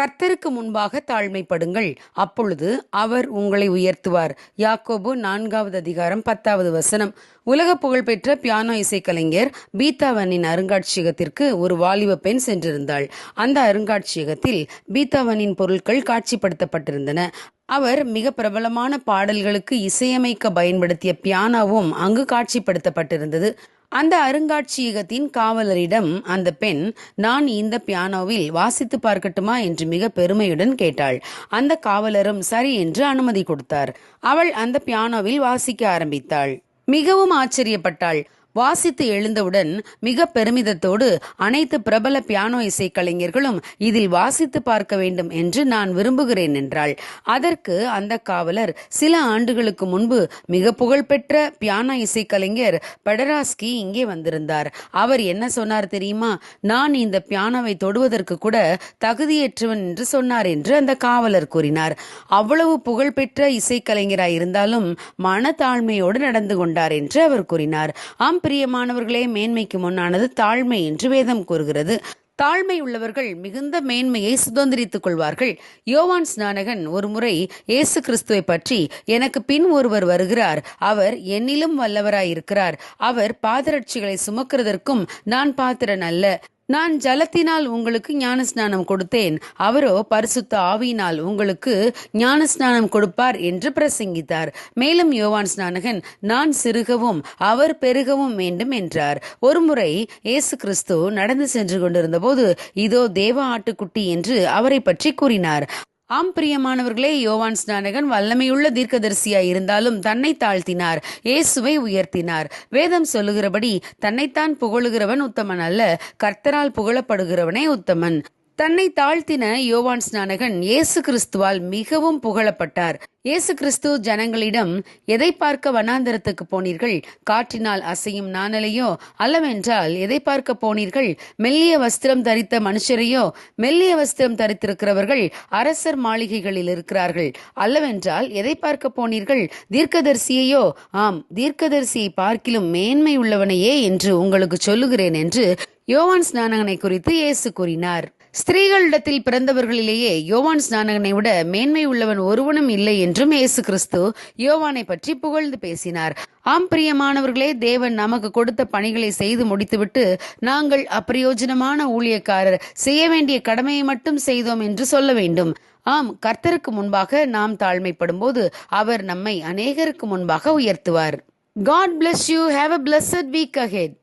கர்த்தருக்கு முன்பாக தாழ்மைப்படுங்கள். அப்பொழுது அவர் உங்களை உயர்த்துவார். யாக்கோபு நான்காவது அதிகாரம் பத்தாவது வசனம். உலக புகழ்பெற்ற பியானோ இசைக்கலைஞர் பீத்தாவனின் அருங்காட்சியகத்திற்கு ஒரு வாலிப பெண் சென்றிருந்தாள். அந்த அருங்காட்சியகத்தில் பீத்தாவனின் பொருட்கள் காட்சிப்படுத்தப்பட்டிருந்தன. அவர் மிக பிரபலமான பாடல்களுக்கு இசையமைக்க பயன்படுத்திய பியானோவும் அங்கு காட்சிப்படுத்தப்பட்டிருந்தது. அந்த அருங்காட்சியகத்தின் காவலரிடம் அந்த பெண் நான் இந்த பியானோவில் வாசித்து பார்க்கட்டுமா? என்று மிக பெருமையுடன் கேட்டாள். அந்த காவலரும் சரி என்று அனுமதி கொடுத்தார். அவள் அந்த பியானோவில் வாசிக்க ஆரம்பித்தாள். மிகவும் ஆச்சரியப்பட்டாள். வாசித்து எழுந்தவுடன் மிக பெருமிதத்தோடு அனைத்து பிரபல பியானோ இசைக்கலைஞர்களும் இதில் வாசித்து பார்க்க வேண்டும் என்று நான் விரும்புகிறேன் என்றாள். அதற்கு அந்த காவலர் சில ஆண்டுகளுக்கு முன்பு மிக புகழ்பெற்ற பியானோ இசைக்கலைஞர் பெடராஸ்கி இங்கே வந்திருந்தார். அவர் என்ன சொன்னார் தெரியுமா? நான் இந்த பியானோவை தொடுவதற்கு கூட தகுதியற்றவன் என்று சொன்னார் என்று அந்த காவலர் கூறினார். அவ்வளவு புகழ்பெற்ற இசைக்கலைஞராய் இருந்தாலும் மனத்தாழ்மையோடு நடந்து கொண்டார் என்று அவர் கூறினார். ஆம் பிரியமானவர்களே மேன்மைக்கு முன்னானது தாழ்மை என்று வேதம் கூறுகிறது. தாழ்மை உள்ளவர்கள் மிகுந்த மேன்மையை சுதந்திரித்துக் கொள்வார்கள். யோவான் ஸ்நானகன் ஒருமுறை இயேசு கிறிஸ்துவை பற்றி எனக்கு பின் ஒருவர் வருகிறார். அவர் என்னிலும் வல்லவராயிருக்கிறார். அவர் பாதரட்சிகளை சுமக்கிறதற்கும் நான் பாத்திரன் அல்ல. நான் ஜலத்தினால் உங்களுக்கு ஞானஸ்நானம் கொடுத்தேன். அவரோ பரிசுத்த ஆவியினால் உங்களுக்கு ஞானஸ்நானம் கொடுப்பார் என்று பிரசங்கித்தார். மேலும் யோவான் ஸ்நானகன் நான் சிறுகவும் அவர் பெருகவும் வேண்டும் என்றார். ஒருமுறை இயேசு கிறிஸ்து நடந்து சென்று கொண்டிருந்தபோது இதோ தேவ ஆட்டுக்குட்டி என்று அவரை பற்றி கூறினார். ஆம் பிரியமானவர்களே யோவான் ஸ்நானகன் வல்லமையுள்ள தீர்க்கதரிசியாய் இருந்தாலும் தன்னை தாழ்த்தினார் இயேசுவை உயர்த்தினார். வேதம் சொல்லுகிறபடி தன்னைத்தான் புகழுகிறவன் உத்தமன் அல்ல கர்த்தரால் புகழப்படுகிறவனே உத்தமன். தன்னை தாழ்த்தின யோவான் ஸ்நானகன் இயேசு கிறிஸ்துவால் மிகவும் புகழப்பட்டார். இயேசு கிறிஸ்து ஜனங்களிடம் எதை பார்க்க வனாந்தரத்துக்கு போனீர்கள்? காற்றினால் அசையும் நாணலையோ? அல்லவென்றால் எதை பார்க்க போனீர்கள்? மெல்லிய வஸ்திரம் தரித்த மனுஷரையோ? மெல்லிய வஸ்திரம் தரித்திருக்கிறவர்கள் அரசர் மாளிகைகளில் இருக்கிறார்கள். அல்லவென்றால் எதை பார்க்க போனீர்கள்? தீர்க்கதரிசியையோ? ஆம் தீர்க்கதரிசியை பார்க்கிலும் மேன்மை உள்ளவனையே என்று உங்களுக்கு சொல்லுகிறேன் என்று யோவான் ஸ்நானகனை குறித்து இயேசு கூறினார். ஸ்திரீகளிடத்தில் பிறந்தவர்களிலேயே யோவான் ஸ்நானகனை விட மேன்மை உள்ளவன் ஒருவனும் இல்லை என்றும் இயேசு கிறிஸ்து யோவானை பற்றி புகழ்ந்து பேசினார். ஆம் பிரியமானவர்களே தேவன் நமக்கு கொடுத்த பணிகளை செய்து முடித்துவிட்டு நாங்கள் அப்பிரயோஜனமான ஊழியக்காரர் செய்ய வேண்டிய கடமையை மட்டும் செய்தோம் என்று சொல்ல வேண்டும். ஆம் கர்த்தருக்கு முன்பாக நாம் தாழ்மைப்படும் போது அவர் நம்மை அநேகருக்கு முன்பாக உயர்த்துவார். God bless you have a blessed week ahead